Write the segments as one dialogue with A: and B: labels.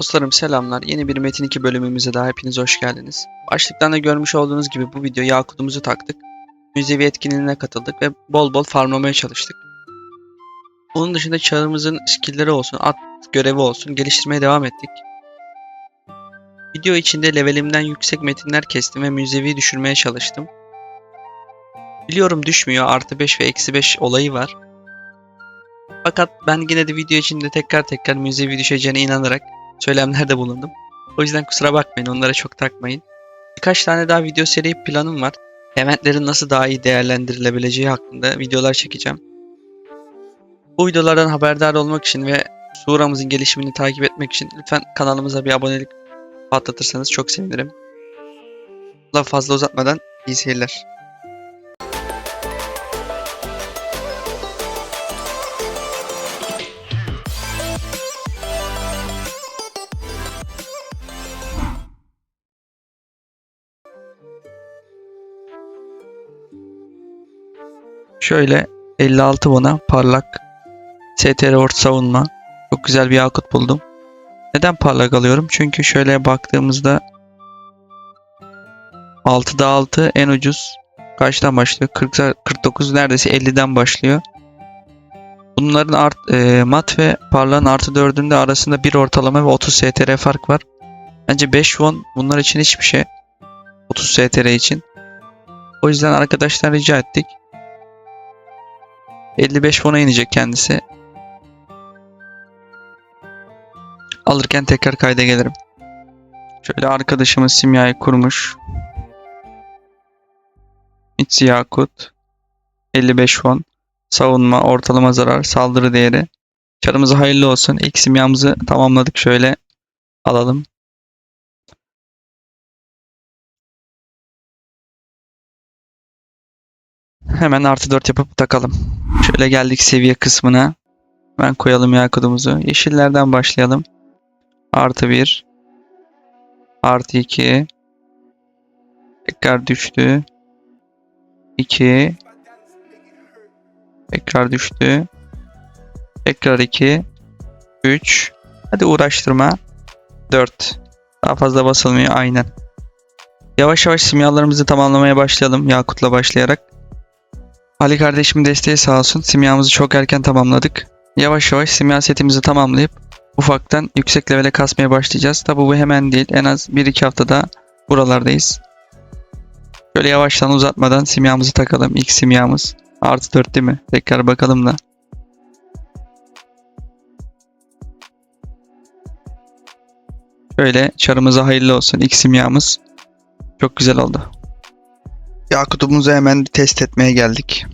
A: Dostlarım selamlar. Yeni bir Metin 2 bölümümüze daha hepiniz hoş geldiniz. Başlıktan da görmüş olduğunuz gibi bu video Yakut'umuzu taktık. Müzevi etkinliğine katıldık ve bol bol farmlamaya çalıştık. Onun dışında çağımızın skillleri olsun, at görevi olsun geliştirmeye devam ettik. Video içinde levelimden yüksek metinler kestim ve müzevi düşürmeye çalıştım. Biliyorum düşmüyor artı 5 ve eksi 5 olayı var. Fakat ben yine de video içinde tekrar tekrar müzevi düşeceğine inanarak söylemlerde bulundum. O yüzden kusura bakmayın onlara çok takmayın. Birkaç tane daha video seri planım var. Eventlerin nasıl daha iyi değerlendirilebileceği hakkında videolar çekeceğim. Bu videolardan haberdar olmak için ve Sura'mızın gelişimini takip etmek için lütfen kanalımıza bir abonelik patlatırsanız çok sevinirim. Lafı fazla uzatmadan iyi seyirler. Şöyle 56 buna parlak STR orta savunma. Çok güzel bir yakıt buldum. Neden parlak alıyorum? Çünkü şöyle baktığımızda 6'da 6 en ucuz. Kaçtan başlıyor? 40, 49 neredeyse 50'den başlıyor. Bunların art, e, mat ve parlağın artı 4'ünde arasında bir ortalama ve 30 STR fark var. Bence 5 won bunlar için hiçbir şey. 30 STR için. O yüzden arkadaşlar rica ettik. 55 fona inecek kendisi. Alırken tekrar kayda gelirim. Şöyle arkadaşımız simyayı kurmuş. Mitsi Yakut. 55 fon. Savunma, ortalama zarar, saldırı değeri. Çarımıza hayırlı olsun. İlk simyamızı tamamladık. Şöyle alalım. Hemen artı 4 yapıp takalım. Şöyle geldik seviye kısmına. Hemen koyalım yakutumuzu. Yeşillerden başlayalım. Artı 1. Artı 2. Tekrar düştü. 2. Tekrar düştü. Tekrar 2. 3. Hadi uğraştırma. 4. Daha fazla basılmıyor aynen. Yavaş yavaş simyalarımızı tamamlamaya başlayalım. Yakut'la başlayarak. Ali kardeşimin desteği sağ olsun. Simyamızı çok erken tamamladık. Yavaş yavaş simya setimizi tamamlayıp ufaktan yüksek levele kasmaya başlayacağız. Tabi bu hemen değil. En az 1-2 haftada buralardayız. Şöyle yavaştan uzatmadan simyamızı takalım. İlk simyamız. Artı 4 değil mi? Tekrar bakalım da. Şöyle çarımıza hayırlı olsun. İlk simyamız. Çok güzel oldu. Yakutumuzu hemen bir test etmeye geldik.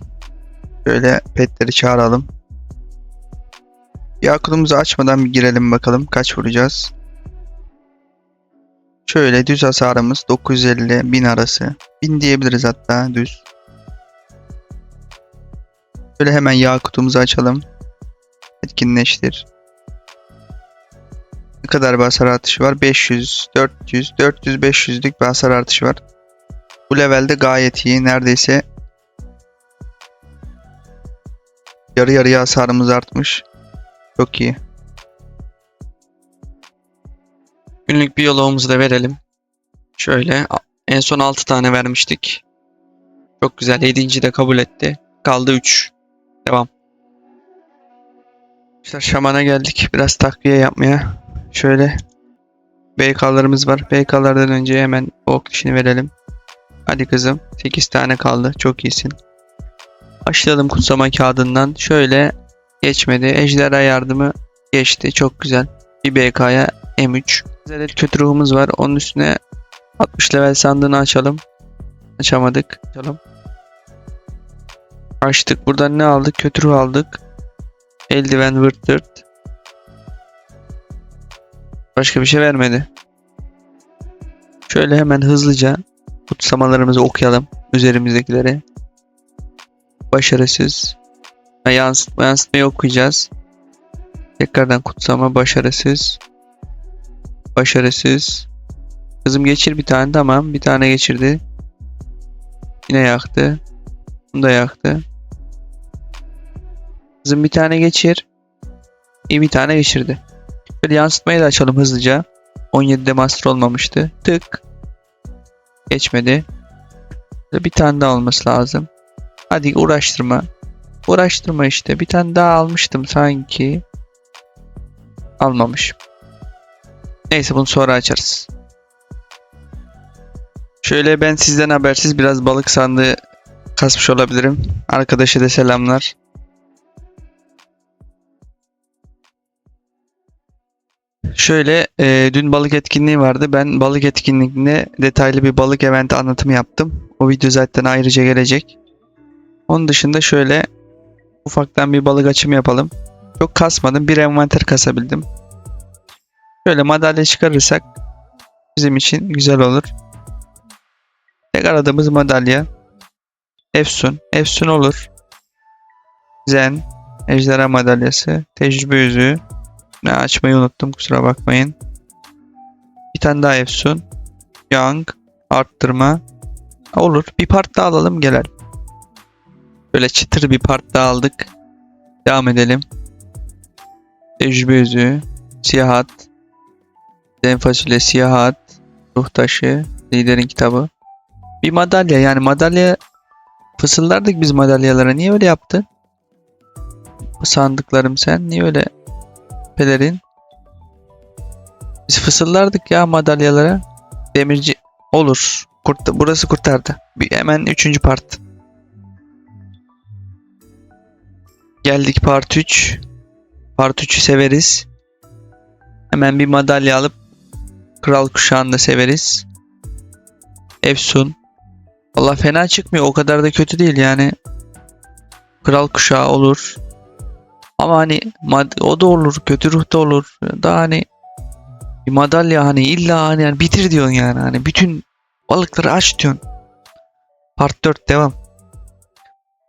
A: Şöyle petleri çağıralım. Yakutumuzu açmadan bir girelim bakalım kaç vuracağız. Şöyle düz hasarımız 950 1000 arası. 1000 diyebiliriz hatta düz. Şöyle hemen yakutumuzu açalım. Etkinleştir. Ne kadar bir hasar artışı var? 500, 400, 400, 500'lük bir hasar artışı var. Bu levelde gayet iyi. Neredeyse yarı yarıya hasarımız artmış. Çok iyi. Günlük biyoloğumuzu da verelim. Şöyle en son 6 tane vermiştik. Çok güzel. 7. de kabul etti. Kaldı 3. Devam. İşte şamana geldik. Biraz takviye yapmaya. Şöyle BK'larımız var. BK'lardan önce hemen ok dişini verelim. Hadi kızım. 8 tane kaldı. Çok iyisin. Başlayalım kutsama kağıdından. Şöyle geçmedi. Ejderha yardımı geçti. Çok güzel. Bir BK'ya M3. Güzel kötü ruhumuz var. Onun üstüne 60 level sandığını açalım. Açamadık. Açalım. Açtık. Buradan ne aldık? Kötü ruh aldık. Eldiven vırt tırt. Başka bir şey vermedi. Şöyle hemen hızlıca kutsamalarımızı okuyalım. Üzerimizdekileri. Başarısız. Yansıtma, yansıtmayı okuyacağız. Tekrardan kutsama başarısız. Başarısız. Kızım geçir bir tane tamam. Bir tane geçirdi. Yine yaktı. Bunu da yaktı. Kızım bir tane geçir. İyi bir tane geçirdi. Böyle yansıtmayı da açalım hızlıca. 17'de master olmamıştı. Tık. Geçmedi. Bir tane daha olması lazım. Hadi uğraştırma. Uğraştırma işte. Bir tane daha almıştım sanki. Almamış. Neyse bunu sonra açarız. Şöyle ben sizden habersiz biraz balık sandığı kasmış olabilirim. Arkadaşa da selamlar. Şöyle e, dün balık etkinliği vardı. Ben balık etkinliğinde detaylı bir balık eventi anlatımı yaptım. O video zaten ayrıca gelecek. Onun dışında şöyle ufaktan bir balık açımı yapalım. Çok kasmadım. Bir envanter kasabildim. Şöyle madalya çıkarırsak bizim için güzel olur. Tek aradığımız madalya. Efsun. Efsun olur. Zen. Ejderha madalyası. Tecrübe yüzüğü. Ne açmayı unuttum kusura bakmayın. Bir tane daha Efsun. Young. Arttırma. Olur. Bir part daha alalım gelelim. Böyle çıtır bir part daha aldık. Devam edelim. Tecrübe yüzüğü. Siyah hat. Zen fasulye siyah hat. Ruh taşı. Liderin kitabı. Bir madalya yani madalya fısıldardık biz madalyalara. Niye öyle yaptın? Sandıklarım sen. Niye öyle pelerin? Biz fısıldardık ya madalyalara. Demirci olur. Kurt, burası kurtardı. Bir, hemen üçüncü part. Geldik part 3. Part 3'ü severiz. Hemen bir madalya alıp kral kuşağını da severiz. Efsun. Valla fena çıkmıyor. O kadar da kötü değil yani. Kral kuşağı olur. Ama hani o da olur. Kötü ruh da olur. Daha hani bir madalya hani illa hani yani bitir diyorsun yani. Hani bütün balıkları aç diyorsun. Part 4 devam.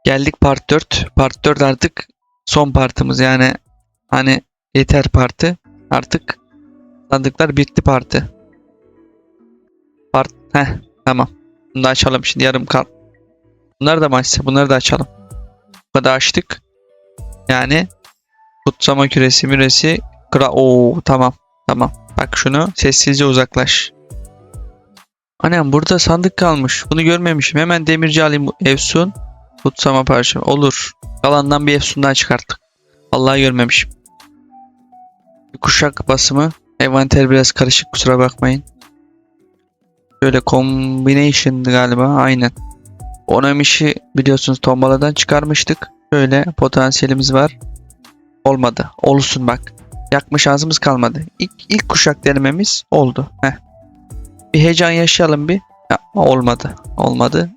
A: Geldik part 4. Part 4 artık son partımız yani hani yeter partı. Artık sandıklar bitti partı. Part heh tamam. Bunu da açalım şimdi yarım kal. Bunları da mı açsa? Bunları da açalım. Bu kadar açtık. Yani kutsama küresi müresi kra Oo tamam. Tamam. Bak şunu sessizce uzaklaş. Annem burada sandık kalmış. Bunu görmemişim. Hemen demirci alayım Efsun. Kutsama parça. Olur. Kalandan bir Efsun daha çıkarttık. Vallahi görmemişim. Kuşak basımı. Envanter biraz karışık kusura bakmayın. Şöyle combination'dı galiba. Aynen. Onamiş'i biliyorsunuz tombaladan çıkarmıştık. Şöyle potansiyelimiz var. Olmadı. Olsun bak. Yakma şansımız kalmadı. İlk, ilk kuşak denememiz oldu. Heh. Bir heyecan yaşayalım bir. Ya, olmadı. Olmadı.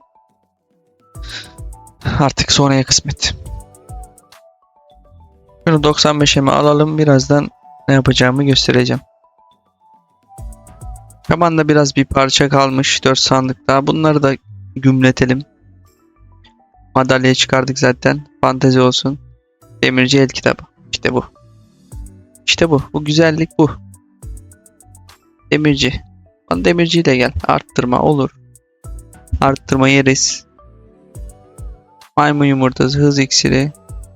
A: Artık sonraya kısmet. Şunu 95'e mi alalım. Birazdan ne yapacağımı göstereceğim. De biraz bir parça kalmış. 4 sandık daha. Bunları da gümletelim. Madalyayı çıkardık zaten. Fantezi olsun. Demirci el kitabı. İşte bu. İşte bu. Bu güzellik bu. Demirci. Bana demirciyi de gel. Arttırma olur. Arttırma yeriz. Maymun yumurtası, hız iksiri.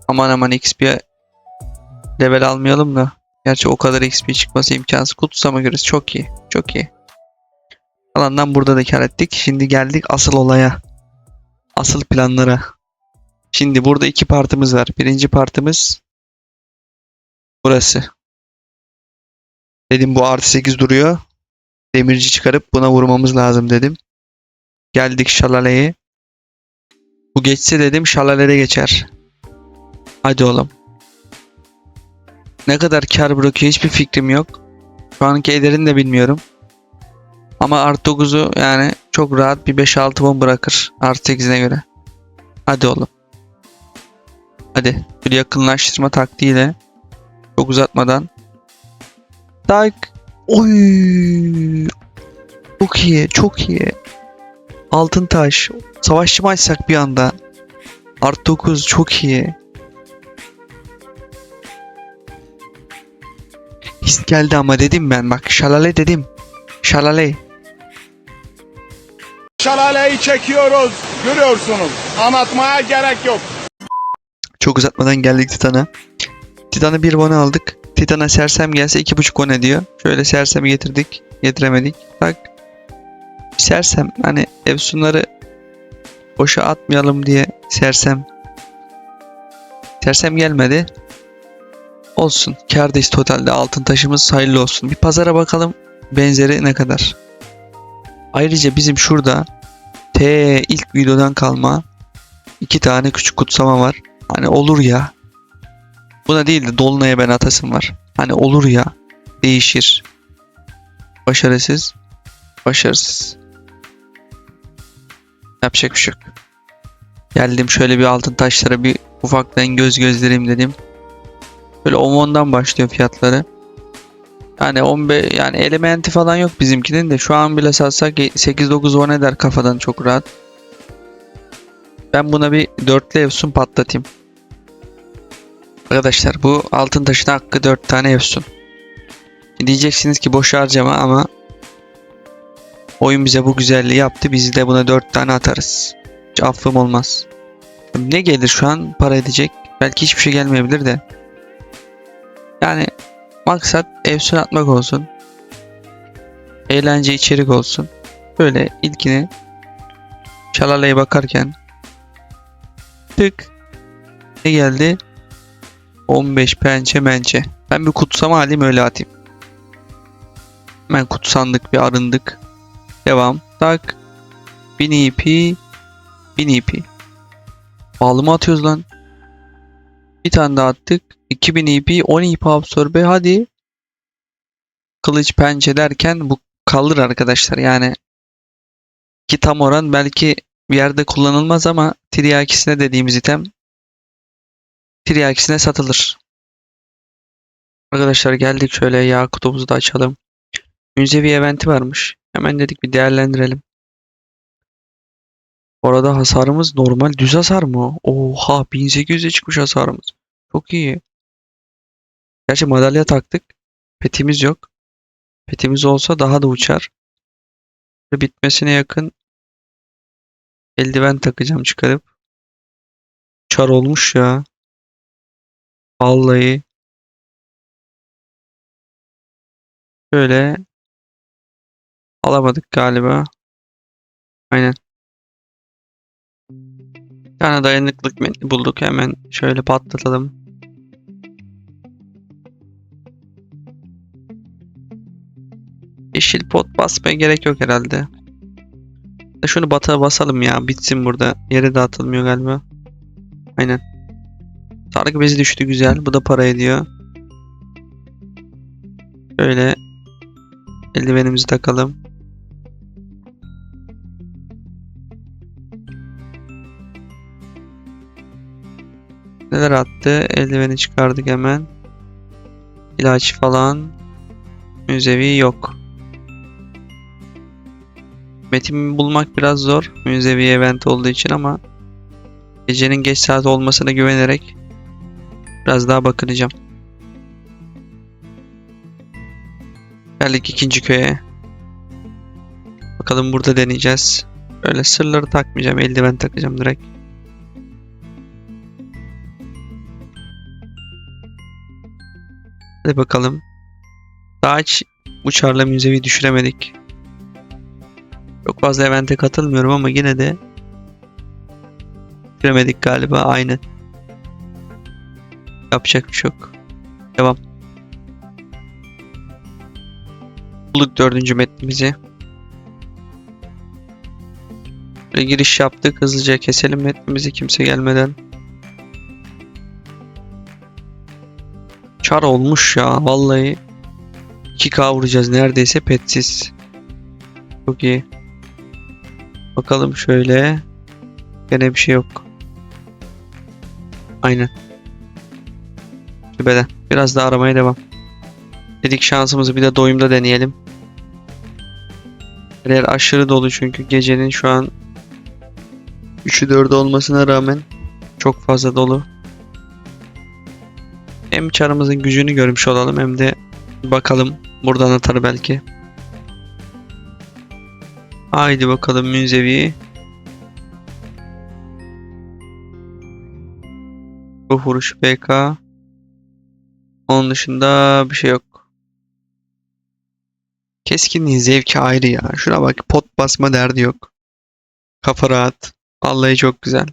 A: Aman aman XP level almayalım da. Gerçi o kadar XP çıkması imkansız. Kutsama görüyoruz. Çok iyi. Çok iyi. Alandan burada da kar ettik. Şimdi geldik asıl olaya. Asıl planlara. Şimdi burada iki partımız var. Birinci partımız burası. Dedim bu artı 8 duruyor. Demirci çıkarıp buna vurmamız lazım dedim. Geldik şalaleye. Bu geçse dedim şalalede geçer. Hadi oğlum. Ne kadar kar bırakıyor hiçbir fikrim yok. Şu anki ederini de bilmiyorum. Ama artı 9'u yani çok rahat bir 5-6 won bırakır. Artı 8'ine göre. Hadi oğlum. Hadi. Bir yakınlaştırma taktiğiyle. Çok uzatmadan. Tak. Oy. Çok iyi. Çok iyi. Altın taş. Savaşçı mı açsak bir anda? Artı 9 çok iyi. His geldi ama dedim ben bak şalale dedim. Şalale.
B: Şalaleyi çekiyoruz. Görüyorsunuz. Anlatmaya gerek yok.
A: Çok uzatmadan geldik Titan'a. Titan'ı bir bana aldık. Titan'a sersem gelse 2.5 on ediyor. Şöyle sersemi getirdik. Getiremedik. Tak. Sersem hani Efsunları boşa atmayalım diye sersem. Sersem gelmedi. Olsun. Kârdayız totalde. Altın taşımız hayırlı olsun. Bir pazara bakalım. Benzeri ne kadar. Ayrıca bizim şurada T ilk videodan kalma iki tane küçük kutsama var. Hani olur ya. Buna değil de Dolunay'a ben atasım var. Hani olur ya. Değişir. Başarısız. Başarısız. Yapacak bir şey yok. Geldim şöyle bir altın taşlara bir ufaktan göz gözlereyim dedim. Böyle 10'dan başlıyor fiyatları. Yani 15 yani elementi falan yok bizimkinin de şu an bile satsak 8-9 10 eder kafadan çok rahat. Ben buna bir dörtlü Efsun patlatayım. Arkadaşlar bu altın taşına hakkı 4 tane Efsun. Diyeceksiniz ki boş harcama ama oyun bize bu güzelliği yaptı. Biz de buna 4 tane atarız. Hiç affım olmaz. Ne gelir şu an para edecek? Belki hiçbir şey gelmeyebilir de. Yani maksat Efsun atmak olsun. Eğlence içerik olsun. Böyle ilkini şalalaya bakarken tık ne geldi? 15 pençe mençe. Ben bir kutsama alayım öyle atayım. Hemen kutsandık bir arındık. Devam. Tak. 1000 EP. 1000 EP. Pahalı atıyoruz lan? Bir tane daha attık. 2000 EP. 10 EP absorbe. Hadi. Kılıç pençe derken bu kalır arkadaşlar. Yani ki tam oran belki bir yerde kullanılmaz ama Triakisine dediğimiz item Triakisine satılır. Arkadaşlar geldik şöyle yağ kutumuzu da açalım. Münzevi eventi varmış. Hemen dedik bir değerlendirelim. Orada hasarımız normal düz hasar mı? Oha 1800'e çıkmış hasarımız. Çok iyi. Gerçi madalya taktık. Petimiz yok. Petimiz olsa daha da uçar. Bitmesine yakın eldiven takacağım çıkarıp. Uçar olmuş ya. Vallahi. Şöyle alamadık galiba. Aynen. Bir tane dayanıklık metni bulduk. Hemen şöyle patlatalım. Yeşil pot basmaya gerek yok herhalde. Şunu bata basalım ya. Bitsin burada. Yere dağıtılmıyor galiba. Aynen. Sargı bezi düştü güzel. Bu da para ediyor. Şöyle eldivenimizi takalım. Neler attı? Eldiveni çıkardık hemen. İlaç falan. Müzevi yok. Metin bulmak biraz zor. Müzevi event olduğu için ama gecenin geç saat olmasına güvenerek biraz daha bakınacağım. Geldik ikinci köye. Bakalım burada deneyeceğiz. Böyle sırları takmayacağım. Eldiven takacağım direkt. Hadi bakalım. Daha hiç uçarla müzevi düşüremedik. Çok fazla evente katılmıyorum ama yine de düşüremedik galiba aynı. Yapacak bir şey yok. Devam. Bulduk dördüncü metnimizi. Böyle giriş yaptık. Hızlıca keselim metnimizi kimse gelmeden. Çar olmuş ya vallahi. 2K vuracağız neredeyse petsiz. Çok iyi. Bakalım şöyle. Gene bir şey yok. Aynen. Şüpheden. Biraz daha aramaya devam. Dedik şansımızı bir de doyumda deneyelim. Her aşırı dolu çünkü gecenin şu an 3'ü 4'ü olmasına rağmen çok fazla dolu. Hem çarımızın gücünü görmüş olalım hem de bakalım buradan atar belki. Haydi bakalım Münzevi. Bu vuruş BK. Onun dışında bir şey yok. Keskinliğin zevki ayrı ya. Şuna bak pot basma derdi yok. Kafa rahat. Vallahi çok güzel.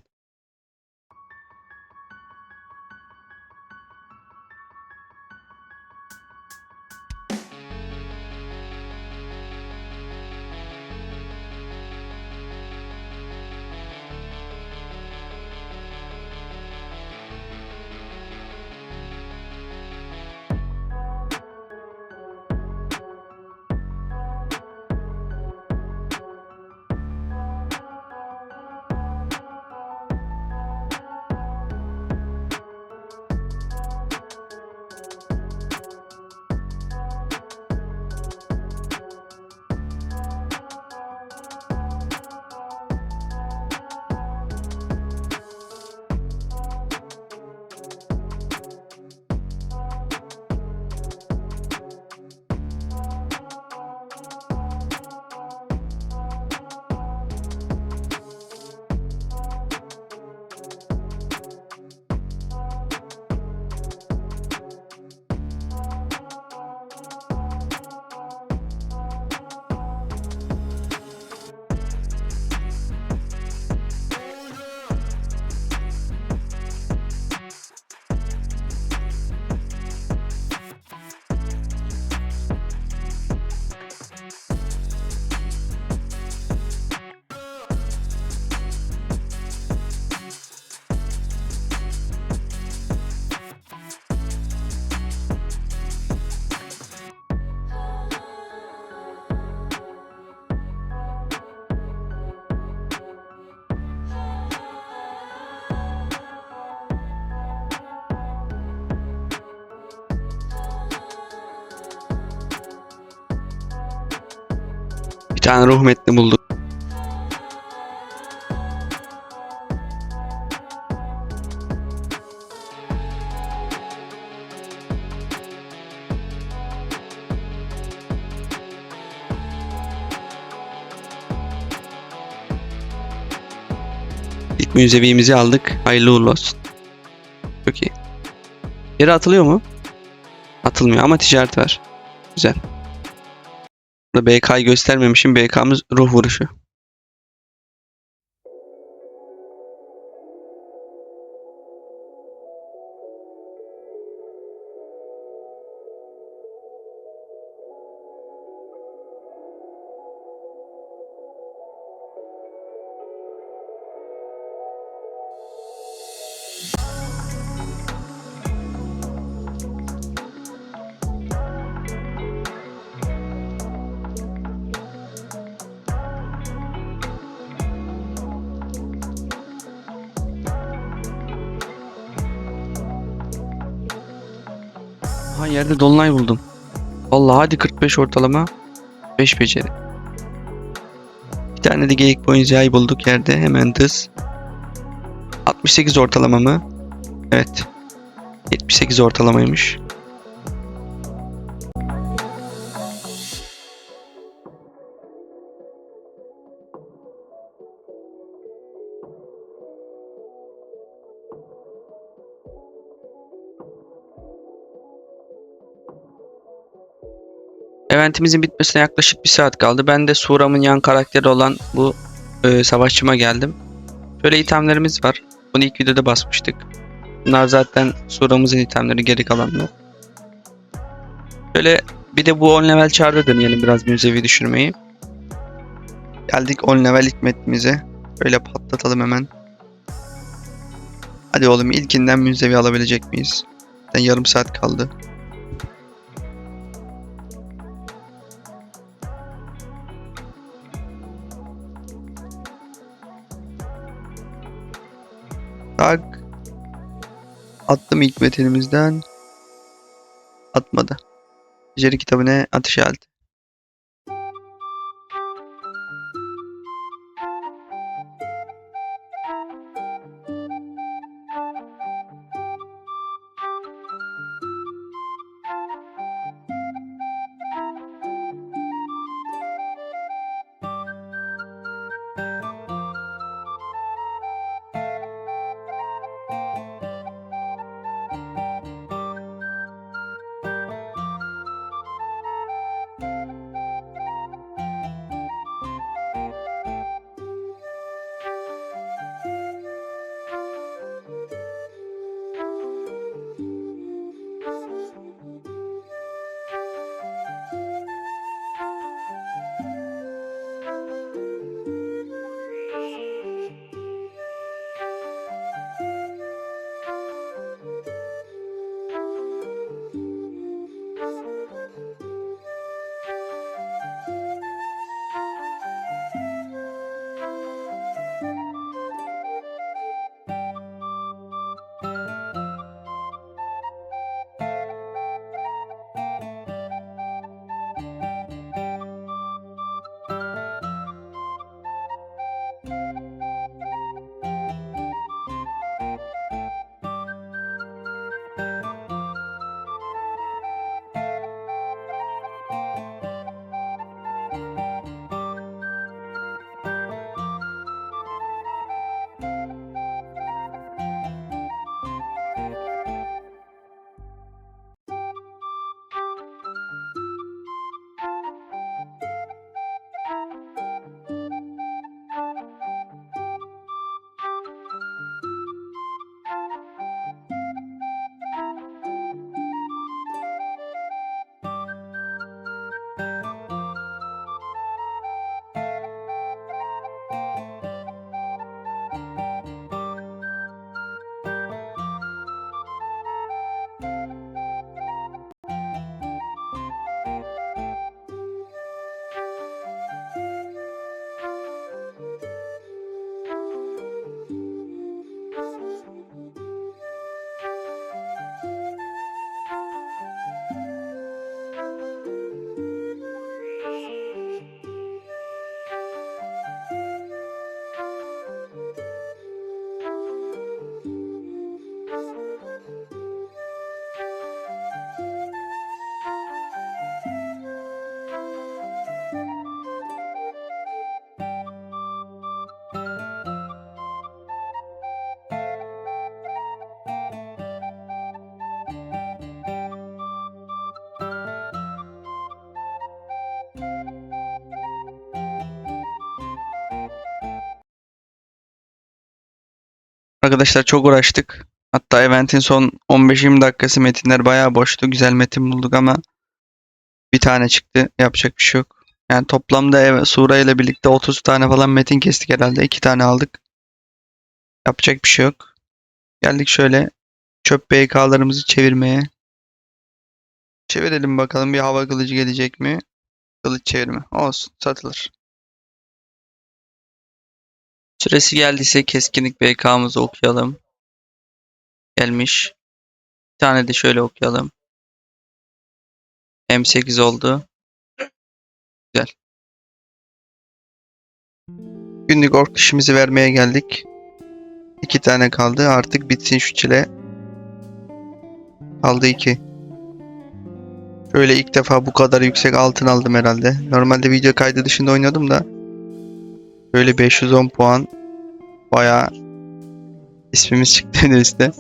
A: Bir tane ruh metni bulduk. İlk müzevimizi aldık. Hayırlı uğurlu olsun. Çok iyi. Yere atılıyor mu? Atılmıyor ama ticaret var. Güzel. BK'yı göstermemişim. BK'mız ruh vuruşu. Ha yerde dolunay buldum. Vallahi hadi 45 ortalama. 5 beceri. Bir tane de geyik boyuncağı bulduk yerde. Hemen dız. 68 ortalama mı? Evet. 78 ortalamaymış. Eventimizin bitmesine yaklaşık bir saat kaldı. Ben de Suram'ın yan karakteri olan bu e, savaşçıma geldim. Şöyle itemlerimiz var. Bunu ilk videoda basmıştık. Bunlar zaten Suram'ımızın itemleri geri kalanlar. Şöyle bir de bu 10 level çarda deneyelim biraz müzevi düşürmeyi. Geldik 10 level ilk metnimize. Böyle patlatalım hemen. Hadi oğlum ilkinden müzevi alabilecek miyiz? Zaten yarım saat kaldı. Tak. Attım ilk metinimizden. Atmadı. Beceri kitabına atış aldı. Arkadaşlar çok uğraştık. Hatta eventin son 15-20 dakikası metinler bayağı boştu. Güzel metin bulduk ama bir tane çıktı. Yapacak bir şey yok. Yani toplamda ev, Sura ile birlikte 30 tane falan metin kestik herhalde. 2 tane aldık. Yapacak bir şey yok. Geldik şöyle çöp BK'larımızı çevirmeye. Çevirelim bakalım bir hava kılıcı gelecek mi? Kılıç çevirme. Olsun satılır. Süresi geldiyse keskinlik BK'mızı okuyalım. Gelmiş. Bir tane de şöyle okuyalım. M8 oldu. Güzel. Günlük ork dişimizi vermeye geldik. İki tane kaldı. Artık bitsin şu çile. Kaldı iki. Şöyle ilk defa bu kadar yüksek altın aldım herhalde. Normalde video kaydı dışında oynuyordum da. Böyle 510 puan. Bayağı ismimiz çıktı üstte.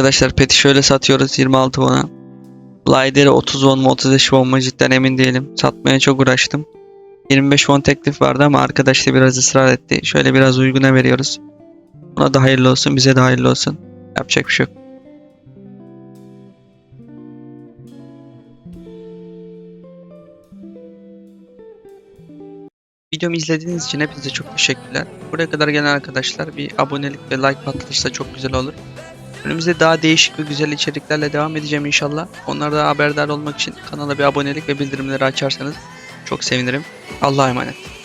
A: Arkadaşlar peti şöyle satıyoruz 26 won'a. Glider'i 30 won mu 35 won mu cidden emin değilim. Satmaya çok uğraştım. 25 won teklif vardı ama arkadaş da biraz ısrar etti. Şöyle biraz uyguna veriyoruz. Ona da hayırlı olsun bize de hayırlı olsun. Yapacak bir şey yok. Videomu izlediğiniz için hepinize çok teşekkürler. Buraya kadar gelen arkadaşlar bir abonelik ve like patlatırsa çok güzel olur. Önümüzde daha değişik ve güzel içeriklerle devam edeceğim inşallah. Onlarda haberdar olmak için kanala bir abonelik ve bildirimleri açarsanız çok sevinirim. Allah'a emanet.